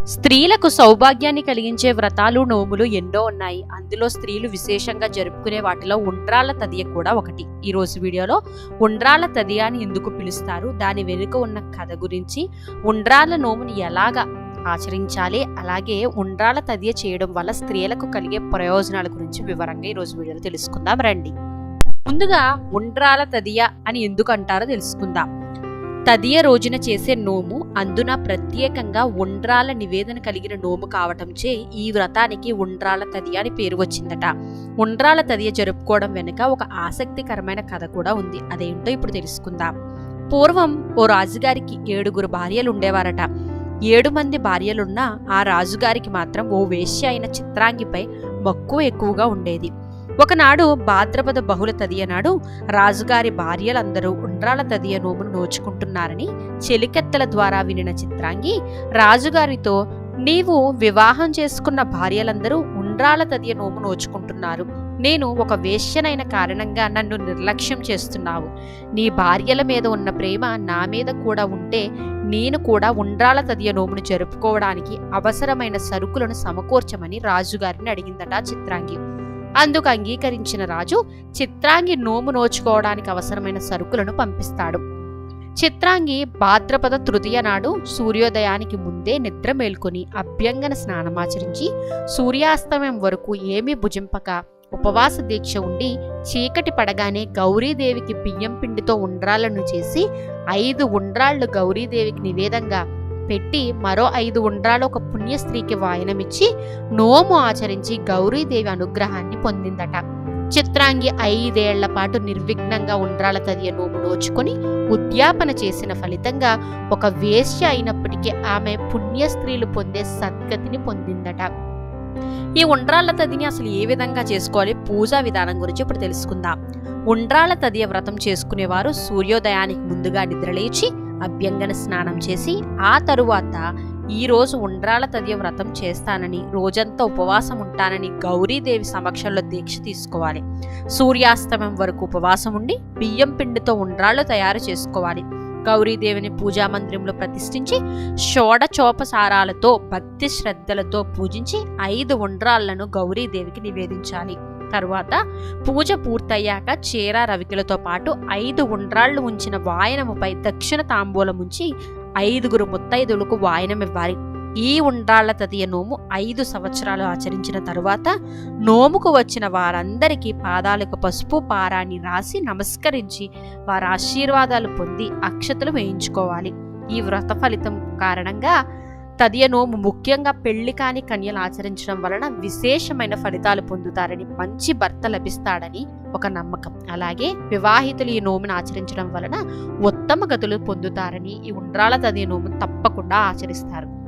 స్త్రీలకు సౌభాగ్యాన్ని కలిగించే వ్రతాలు నోములు ఎన్నో ఉన్నాయి. అందులో స్త్రీలు విశేషంగా జరుపుకునే వాటిలో ఉండ్రాల తదియ కూడా ఒకటి. ఈ రోజు వీడియోలో ఉండ్రాల తదియ అని ఎందుకు పిలుస్తారు? దాని వెనుక ఉన్న కథ గురించి ఉండ్రాల నోముని ఎలాగా ఆచరించాలి? అలాగే ఉండ్రాల తదియ చేయడం వల్ల స్త్రీలకు కలిగే ప్రయోజనాల గురించి వివరంగా ఈ రోజు వీడియోలో తెలుసుకుందాం. రండి. ముందుగా ఉండ్రాల తదియ అని ఎందుకు అంటారో తెలుసుకుందాం. తదియ రోజున చేసే నోము అందున ప్రత్యేకంగా ఉండ్రాల నివేదన కలిగిన నోము కావటంచే ఈ వ్రతానికి ఉండ్రాల తదియ అని పేరు వచ్చిందట. ఉండ్రాల తదియ జరుపుకోవడం వెనుక ఒక ఆసక్తికరమైన కథ కూడా ఉంది. అదేంటో ఇప్పుడు తెలుసుకుందాం. పూర్వం ఓ రాజుగారికి ఏడుగురు భార్యలు ఉండేవారట. ఏడు మంది భార్యలున్నా ఆ రాజుగారికి మాత్రం ఓ వేశ్య అయిన చిత్రాంగిపై మక్కువ ఎక్కువగా ఉండేది. ఒకనాడు భాద్రపద బహుళ తదియనాడు రాజుగారి భార్యలందరూ ఉండ్రాల తదియ నోమును నోచుకుంటున్నారని చెలికెత్తల ద్వారా వినిన చిత్రాంగి రాజుగారితో నీవు వివాహం చేసుకున్న భార్యలందరూ ఉండ్రాల తదియ నోము నోచుకుంటున్నారు. నేను ఒక వేశ్యనైన కారణంగా నన్ను నిర్లక్ష్యం చేస్తున్నావు. నీ భార్యల మీద ఉన్న ప్రేమ నా మీద కూడా ఉంటే నేను కూడా ఉండ్రాల తదియ నోమును జరుపుకోవడానికి అవసరమైన సరుకులను సమకూర్చమని రాజుగారిని అడిగిందట చిత్రాంగి. అందుకు అంగీకరించిన రాజు చిత్రాంగి నోము నోచుకోవడానికి అవసరమైన సరుకులను పంపిస్తాడు. చిత్రాంగి భాద్రపద తృతీయ నాడు సూర్యోదయానికి ముందే నిద్ర మేల్కొని అభ్యంగన స్నానమాచరించి సూర్యాస్తమయం వరకు ఏమీ భుజింపక ఉపవాస దీక్ష ఉండి చీకటి పడగానే గౌరీదేవికి బియ్యం పిండితో ఉండ్రాళ్ళను చేసి ఐదు ఉండ్రాళ్ళు గౌరీదేవికి నివేదంగా పెట్టి మరో ఐదు ఉండ్రాలు ఒక పుణ్య స్త్రీకి వాయనమిచ్చి నోము ఆచరించి గౌరీదేవి అనుగ్రహాన్ని పొందిందట. చిత్రాంగి ఐదేళ్ళ పాటు నిర్విఘ్నంగా ఉండ్రాల తదియ నోము నోచుకొని ఉద్యాపన చేసిన ఫలితంగా ఒక వేశ్య అయినప్పటికీ ఆమె పుణ్య స్త్రీలు పొందే సద్గతిని పొందిందట. ఈ ఉండ్రాళ్ళ తదిని అసలు ఏ విధంగా చేసుకోవాలి? పూజా విధానం గురించి ఇప్పుడు తెలుసుకుందాం. ఉండ్రాళ్ళ తదియ వ్రతం చేసుకునేవారు సూర్యోదయానికి ముందుగా నిద్రలేచి అభ్యంగన స్నానం చేసి ఆ తరువాత ఈరోజు ఉండ్రాల తదియ వ్రతం చేస్తానని రోజంతా ఉపవాసం ఉంటానని గౌరీదేవి సమక్షంలో దీక్ష తీసుకోవాలి. సూర్యాస్తమయం వరకు ఉపవాసం ఉండి బియ్యం పిండితో ఉండ్రాళ్ళు తయారు చేసుకోవాలి. గౌరీదేవిని పూజా మందిరంలో ప్రతిష్ఠించి షోడచోపసారాలతో భక్తి శ్రద్ధలతో పూజించి ఐదు ఉండ్రాళ్ళను గౌరీదేవికి నివేదించాలి. తరువాత పూజ పూర్తయ్యాక చీర రవికలతో పాటు ఐదు ఉండ్రాళ్ళు ఉంచిన వాయనముపై దక్షిణ తాంబూలం ఉంచి ఐదుగురు ముత్తైదులకు వాయనం ఇవ్వాలి. ఈ ఉండ్రాళ్ళ తదియ నోము ఐదు సంవత్సరాలు ఆచరించిన తరువాత నోముకు వచ్చిన వారందరికీ పాదాలకు పసుపు పారాన్ని రాసి నమస్కరించి వారి ఆశీర్వాదాలు పొంది అక్షతలు వేయించుకోవాలి. ఈ వ్రత ఫలితం కారణంగా తదియ నోము ముఖ్యంగా పెళ్ళి కాని కన్యలు ఆచరించడం వలన విశేషమైన ఫలితాలు పొందుతారని మంచి భర్త లభిస్తాడని ఒక నమ్మకం. అలాగే వివాహితులు ఈ నోమును ఆచరించడం వలన ఉత్తమ గతులు పొందుతారని ఈ ఉండ్రాల తదియ నోమును తప్పకుండా ఆచరిస్తారు.